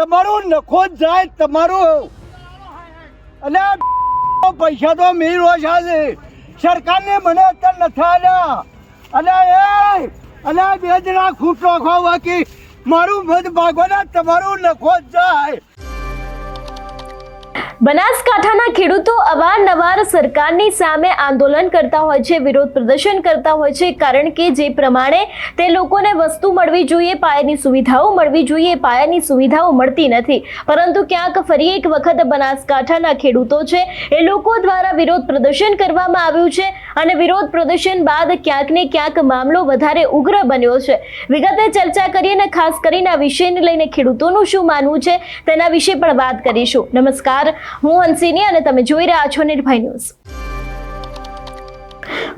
તમારું નખો જાય, તમારું. અને પૈસા તો મેં રોજ છે. સરકારને મને અત્યારે નથી આવ્યા અને એ, અને બે જણા ખૂટ રાખો બાકી મારું મત ભાગવાના, તમારું નખો જ જાય. બનાસકાંઠાના ખેડૂતો અવારનવાર સરકારની સામે આંદોલન કરતા હોય છે, વિરોધ પ્રદર્શન કરતા હોય છે, કારણ કે જે પ્રમાણે તે લોકોને વસ્તુ મળવી જોઈએ, પાયાની સુવિધાઓ મળવી જોઈએ, પાયાની સુવિધાઓ મળતી નથી. પરંતુ ક્યાંક ફરી એક વખત બનાસકાંઠાના ખેડૂતો છે, એ લોકો દ્વારા વિરોધ પ્રદર્શન કરવામાં આવ્યું છે. અને વિરોધ પ્રદર્શન બાદ ક્યાંક ને ક્યાંક મામલો વધારે ઉગ્ર બન્યો છે. વિગતે ચર્ચા કરીએ અને ખાસ કરીને આ વિષયને લઈને ખેડૂતોનું શું માનવું છે તેના વિશે પણ વાત કરીશું. નમસ્કાર, હું હંસિની અને તમે જોઈ રહ્યા છો નિર્ભય ન્યૂઝ.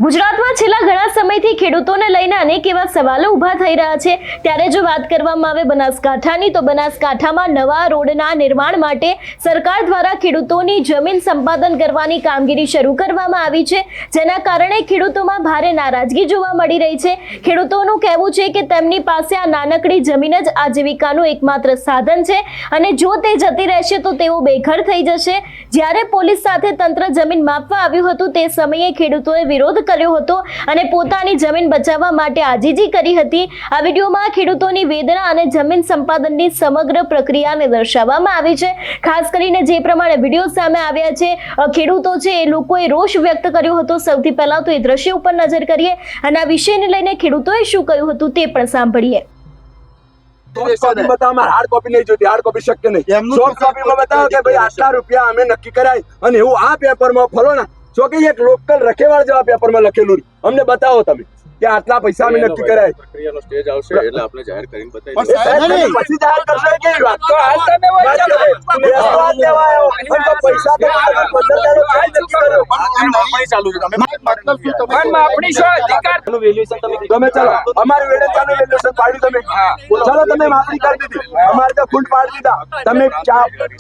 ગુજરાતમાં છેલ્લા ઘણા સમયથી ખેડૂતોને લઈને અનેક એવા સવાલો ઊભા થઈ રહ્યા છે. ત્યારે જો વાત કરવામાં આવે બનાસકાંઠાની, તો બનાસકાંઠામાં નવા રોડના નિર્માણ માટે સરકાર દ્વારા ખેડૂતોની જમીન સંપાદન કરવાની કામગીરી શરૂ કરવામાં આવી છે. જેના કારણે ખેડૂતોમાં ભારે નારાજગી જોવા મળી રહી છે. ખેડૂતોનું કહેવું છે કે તેમની પાસે આ નાનકડી જમીન જ આજીવિકાનું એકમાત્ર સાધન છે અને જો તે જતી રહેશે તો તેઓ બેઘર થઈ જશે. જ્યારે પોલીસ સાથે તંત્ર જમીન માપવા આવ્યું હતું, તે સમયે ખેડૂતોએ વિરોધ કર્યો હતો અને પોતાની જમીન બચાવવા માટે આજીજી કરી હતી. આ વિડીયોમાં ખેડૂતોની વેદના અને જમીન સંપાદનની સમગ્ર પ્રક્રિયાને દર્શાવવામાં આવી છે. ખાસ કરીને જે પ્રમાણે વીડિયો સામે આવ્યા છે ખેડૂતો છે એ લોકોએ રોષ વ્યક્ત કર્યો હતો. સૌથી પહેલા તો એ દ્રશ્ય ઉપર નજર કરીએ અને આ વિષયને લઈને ખેડૂતોએ શું કહ્યું હતું તે પણ સાંભળીએ. હાર્ડ કોપી નહીં જોતી હાર્ડ કોપી શક્ય નહીં. સોફ્ટ કોપીમાં બતાવો કે ભાઈ આટલા રૂપિયા અમે નક્કી કરાય અને એવું આ પેપરમાં ફરો ને જો કે એક લોકલ રખેવાળ જેવા પેપરમાં લખેલું છે. અમને બતાવો તમે કે આટલા પૈસા અમે નક્કી કરાય. પ્રક્રિયાનો સ્ટેજ આવશે એટલે આપણે જાહેર કરીને બતાવી પછી જાહેર કરશો વાત? તો પૈસા તો. તમે વેલ્યુએશન તમે ચાલો. તમે માફી કરી દીધી. અમારે તો ફૂટ પાડી દીધા. તમે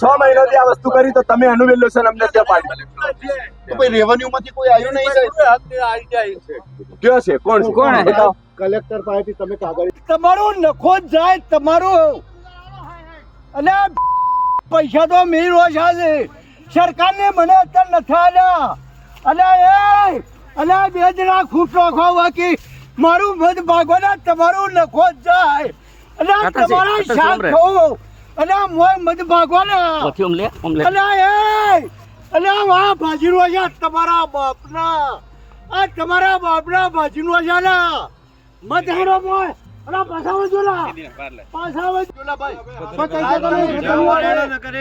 છ મહિનાથી આ વસ્તુ કરી તો તમે એનું વેલ્યુએશન અમને ત્યાં પાડ્યું રેવન્યુ માંથી કોઈ આવ્યું નહીં કયો છે? કોણ કોણ? કલેક્ટર પાસેથી તમે કાગળ તમારું નખો જાય તમારું અને પૈસા તો મેં રોજ છે. સરકારને મને અત્યારે નથી આવ્યા અને એ અને બે જણા ખૂટ રાખો બાકી. મારું મધ ભાગવાના તમારું નખો જાય. અને આ તમારા શાક ખાઓ. અને મોય મધ ભાગવાના અને એ અને આ વા ભાજી રોજા તમારા બાપના. આ તમારા બાપના ભાજી રોજાના મત હેરો મોય. અને પાછા વજોલા પાછા વજોલા ભાઈ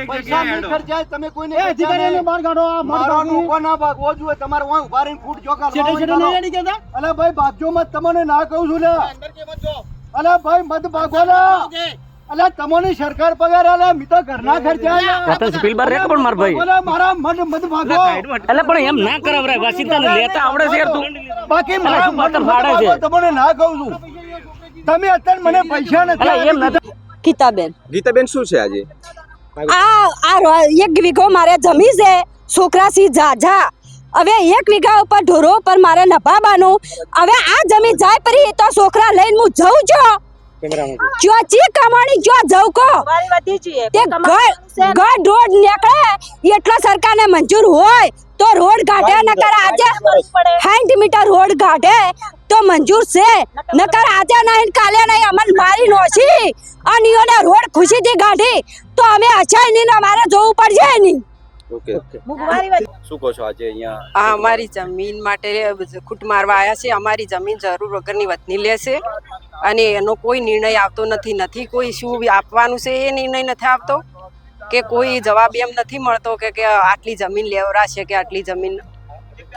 પૈસા નહીં ખર્ચાય તમે કોઈને એ અધિકારીઓને બહાર કાઢો આ મત મારવાનું ભાગવું. ભાગવો જોઈએ તમારે વાં ઊભા રહીને ફૂટ જોકા છેટે છેટે નહીં રેડી કહેતા? અલે ભાઈ ભાગજો મત તમને ના કહું છું લે અલે ભાઈ મત ભાગો લે અલે તમને સરકાર પગાર અલા મી તો ઘરના ખર્ચા. સ્પીલ બાર રેક પણ માર ભાઈ બોલે મારા મન મત ભાગો એટલે પણ એમ ના કરાવરાય વાસિતા લેતા આવડે છે યાર તું બાકી મારા મત ભાડે છે? તમને ના કહું છું તમે અત્યારે મને પૈસા નથી એમ નથી. ગીતાબેન. ગીતાબેન શું છે આજે? આ આ રો- એક વીઘો મારે જમી છે. છોકરા છોકરાસી જાજા હવે એક વીઘા ઉપર ઢોરો ઉપર મારે નભાબાનું હવે આ જમીન જાય પરી તો છોકરા લઈને હું જઉં છું જો ચી કમાણી જો જઉં તે ઘર રોડ નીકળે એટલો સરકારને મંજૂર હોય તો રોડ કાઢે નકર આજે 60 મીટર રોડ કાઢે તો મંજૂર છે. નકર આજે નહીં કાલે નહીં અમન મારી નોશી. અને રોડ ખુશીથી કાઢી તો અમે અચાઈ નહીં અમારે જોવું પડશે નહીં. ઓકે શું કહો છો આજે અહીંયા? આ અમારી જમીન માટે ખૂટ મારવા આવ્યા છે. અમારી જમીન જરૂર વગરની વતની લેશે અને એનો કોઈ નિર્ણય આવતો નથી. નથી કોઈ શું આપવાનું છે એ નિર્ણય નથી આવતો. કે કોઈ જવાબ એમ નથી મળતો કે કે આટલી જમીન લેવરાશે કે આટલી જમીન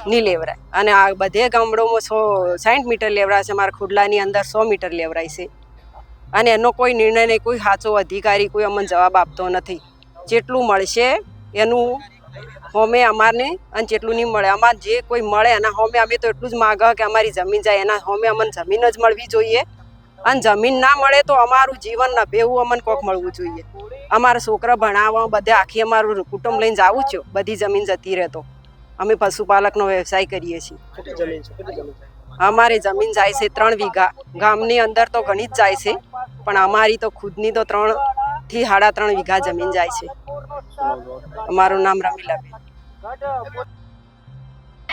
નહીં લેવરાય. અને આ બધે ગામડોમાં સો સાઠ મીટર લેવરાશે. અમારા ખુડલાની અંદર સો મીટર લેવરાય છે. અને એનો કોઈ નિર્ણય નહીં કોઈ સાચો અધિકારી કોઈ અમને જવાબ આપતો નથી. જેટલું મળશે એનું હોમે અમારને અને જેટલું નહીં મળે. અમારે જે કોઈ મળે એના હોમે અમે તો એટલું જ માગ કે અમારી જમીન જાય. એના હોમે અમને જમીન જ મળવી જોઈએ. અને જમીન ના મળે તો અમારું જીવન ન બેવું અમને કોક મળવું જોઈએ. અમારા છોકરા ભણાવવા બધે આખી અમારું કુટુંબ લઈને જવું છે. બધી જમીન જતી રહેતો અમે પશુપાલકનો વ્યવસાય કરીએ છીએ. અમારી જમીન જાય છે ત્રણ વીઘા. ગામની અંદર તો ઘણી જ જાય છે. પણ અમારી તો ખુદની તો ત્રણથી સાડા ત્રણ વીઘા જમીન જાય છે. અમારું નામ રમીલાબેન.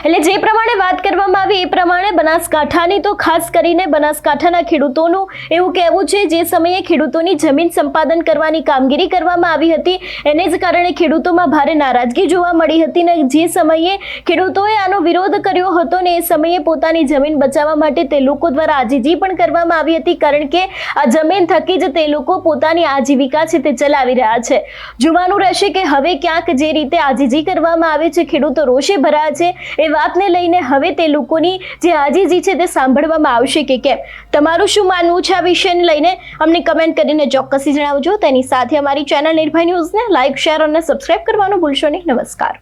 એટલે જે પ્રમાણે વાત કરવામાં આવી એ પ્રમાણે બનાસકાંઠાની તો ખાસ કરીને બનાસકાંઠાના ખેડૂતોનું એવું કહેવું છે, જે સમયે ખેડૂતોની જમીન સંપાદન કરવાની કામગીરી કરવામાં આવી હતી, એને જ કારણે ખેડૂતોમાં ભારે નારાજગી જોવા મળી હતી ને જે સમયે ખેડૂતોએ આનો વિરોધ કર્યો હતો ને એ સમયે પોતાની જમીન બચાવવા માટે તે લોકો દ્વારા આજીજી પણ કરવામાં આવી હતી, કારણ કે આ જમીન થકી જ તે લોકો પોતાની આજીવિકા છે તે ચલાવી રહ્યા છે. જોવાનું રહેશે કે હવે ક્યાંક જે રીતે આજીજી કરવામાં આવે છે, ખેડૂતો રોષે ભરાયા છે એ વાતને લઈને હવે તે લોકોની જે આજીજી છે તે સાંભળવામાં આવશે કે કેમ. તમારું શું માનવું છે આ વિષયને લઈને? અમને કમેન્ટ કરીને ચોક્કસથી જણાવજો. તેની સાથે અમારી ચેનલ નિર્ભય ન્યૂઝને લાઇક શેર અને સબસ્ક્રાઇબ કરવાનું ભૂલશો નહીં. નમસ્કાર.